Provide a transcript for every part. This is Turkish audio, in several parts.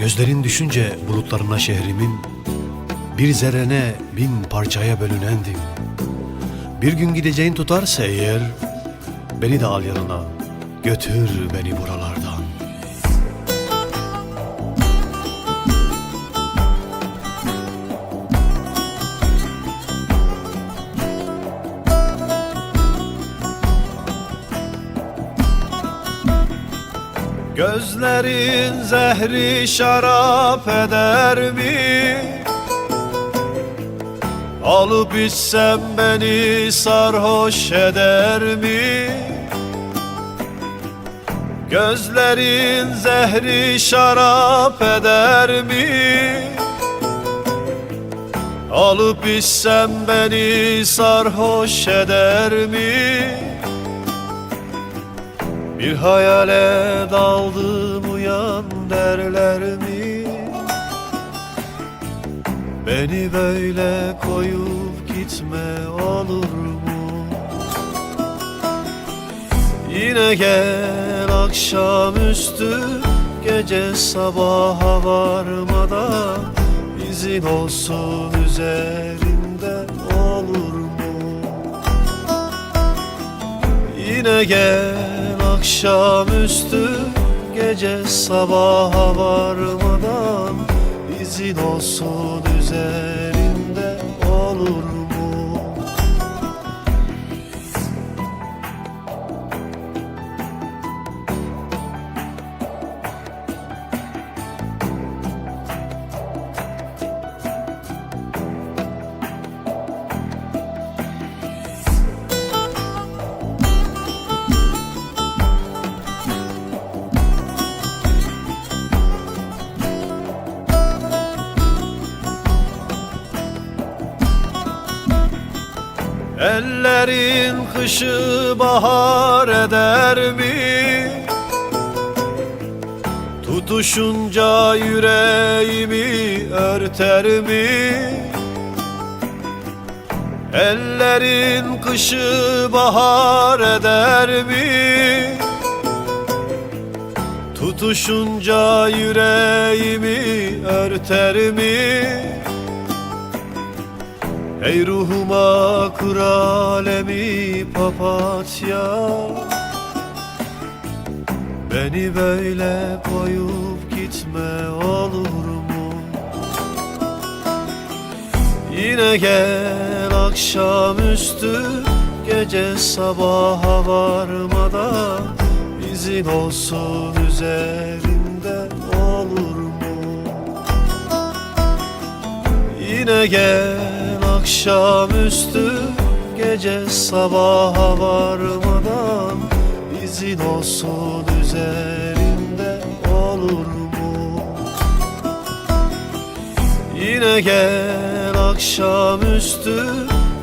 Gözlerin düşünce bulutlarına şehrimin Bir zerrene bin parçaya bölünendim. Bir gün gideceğin tutarsa eğer Beni de al yanına Götür beni buralardan Gözlerin zehri şarap eder mi? Alıp içsem beni sarhoş eder mi? Gözlerin zehri şarap eder mi? Alıp içsem beni sarhoş eder mi? Bir hayale daldım uyan derler mi? Beni böyle koyup gitme olur mu? Yine gel akşamüstü Gece sabaha varmadan izin olsun üzerinde olur mu? Yine gel akşamüstü Gece sabaha varmadan izin olsun üzerinde Ellerin kışı bahar eder mi? Tutuşunca yüreğimi örter mi? Ellerin kışı bahar eder mi? Tutuşunca yüreğimi örter mi? Ey ruhuma kur papatya Beni böyle koyup gitme olur mu? Yine gel akşamüstü Gece sabaha varmadan izin olsun üzerinde olur mu? Yine gel akşamüstü Gece sabaha varmadan izin olsun üzerinde olur mu? Yine gel akşamüstü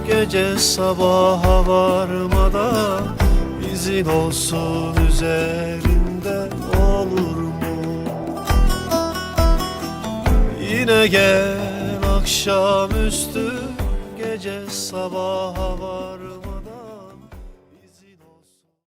Gece sabaha varmadan izin olsun üzerinde olur mu? Yine gel akşamüstü Gece sabaha varmadan